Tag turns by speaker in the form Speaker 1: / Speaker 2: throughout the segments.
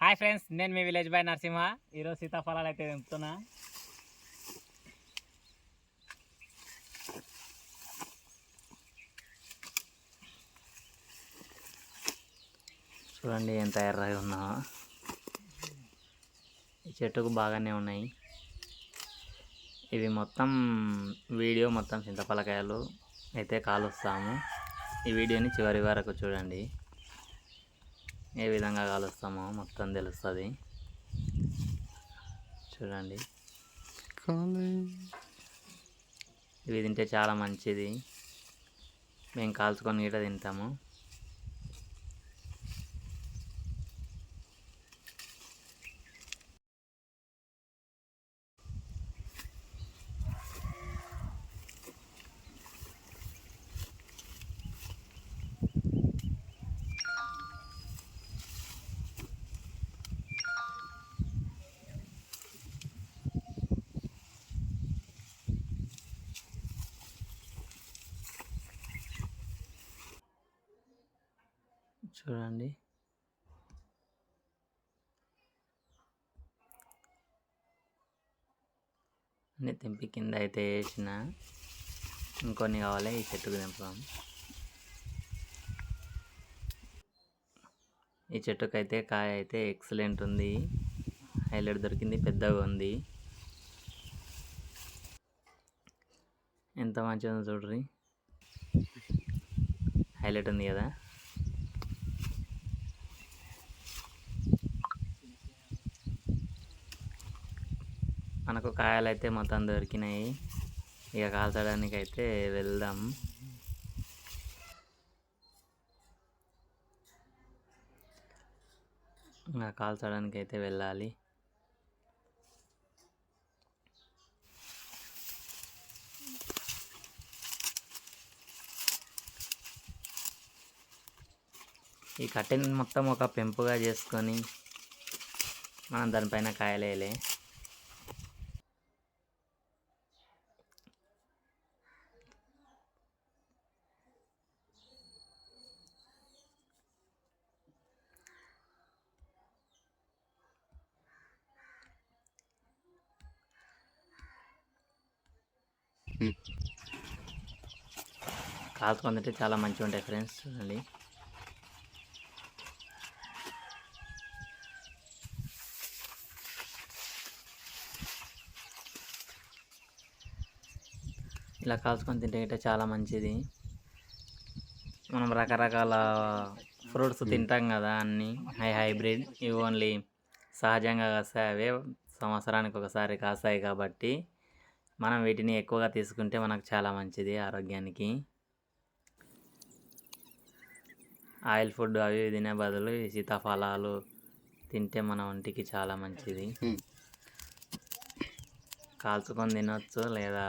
Speaker 1: Hi friends నేను మీ village boy Narasimha. ఈరోజు సీతాఫలాలు అయితే తెంపుతున్నా. చూడండి ఎంత ఎర్రగా ఉన్నా. ఈ చెట్టుకు బాగానే ఉన్నాయి. ఇవి మొత్తం వీడియో మొత్తం చింతపలకాయలు. అయితే కాలుస్తాము. ఈ వీడియోని చివరి వరకు చూడండి. ఏ విధంగా కాలుస్తామో మొత్తం తెలుస్తుంది. చూడండి. ఇవి తింటే చాలా మంచిది. మేము కాల్చుకొని గిట్ట తింటాము. చూడండి. అన్ని తెంపి కింద అయితే వేసిన. ఇంకొన్ని కావాలి ఈ చెట్టుకు తెంపుదాం. ఈ చెట్టుకు అయితే కాయ అయితే ఎక్సలెంట్ ఉంది. హైలైట్ దొరికింది పెద్దగా ఉంది. ఎంత మంచిగా ఉందో చూడ్రి. హైలైట్ ఉంది కదా. మనకు కాయలు అయితే మొత్తం దొరికినాయి. ఇక కాల్చడానికి అయితే వెళ్దాం. ఇంకా కాల్చడానికి అయితే వెళ్ళాలి. ఈ కట్టెని మొత్తం ఒక పెంపుగా చేసుకొని మనం దానిపైన కాయలేలే. కాల్చుకొని తింటే చాలా మంచిగా ఉంటాయి ఫ్రెండ్స్ చూడండి. ఇలా కాల్చుకొని తింటే గిట్ట చాలా మంచిది. మనం రకరకాల ఫ్రూట్స్ తింటాం కదా అన్నీ. హై హైబ్రిడ్ ఇవి ఓన్లీ సహజంగా కాస్తాయి అవే సంవత్సరానికి ఒకసారి కాస్తాయి కాబట్టి. మనం వీటిని ఎక్కువగా తీసుకుంటే మనకు చాలా మంచిది ఆరోగ్యానికి. ఆయిల్ ఫుడ్ అవి తినే బదులు ఈ సీతాఫలాలు తింటే మన ఒంటికి చాలా మంచిది. కాల్చుకొని తినొచ్చు లేదా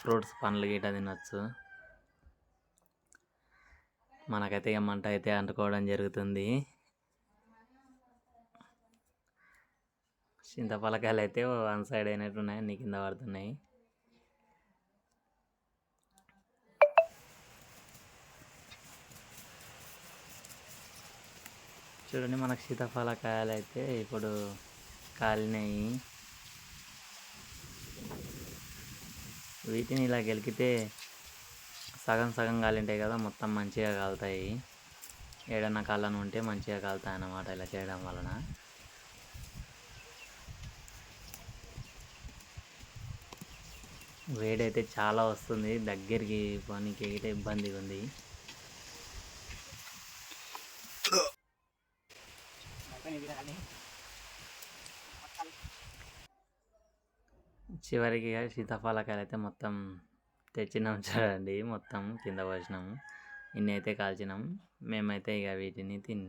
Speaker 1: ఫ్రూట్స్ పండ్లు గిట్ట తినొచ్చు. మనకైతే మంట అయితే అంటుకోవడం జరుగుతుంది. చింతపలకాయలు అయితే వన్ సైడ్ అయినట్టు ఉన్నాయి అన్ని కింద పడుతున్నాయి. చూడండి మనకు సీతాఫలకాయలు అయితే ఇప్పుడు కాలినాయి. వీటిని ఇలా గెలికితే సగం సగం కాలింటాయి కదా మొత్తం మంచిగా కాలుతాయి. ఏడన్నా కాళ్ళను ఉంటే మంచిగా కాలుతాయి అన్నమాట ఇలా చేయడం వలన. వేడైతే చాలా వస్తుంది. దగ్గరికి పనికి అయితే ఇబ్బందిగా ఉంది చివరికి ఇక సీతాఫలకాయలు అయితే మొత్తం తెచ్చినాం చూడండి. మొత్తం కింద పోసినాము. ఇన్ని అయితే కాల్చినాం. మేమైతే ఇక వీటిని తిన్నాం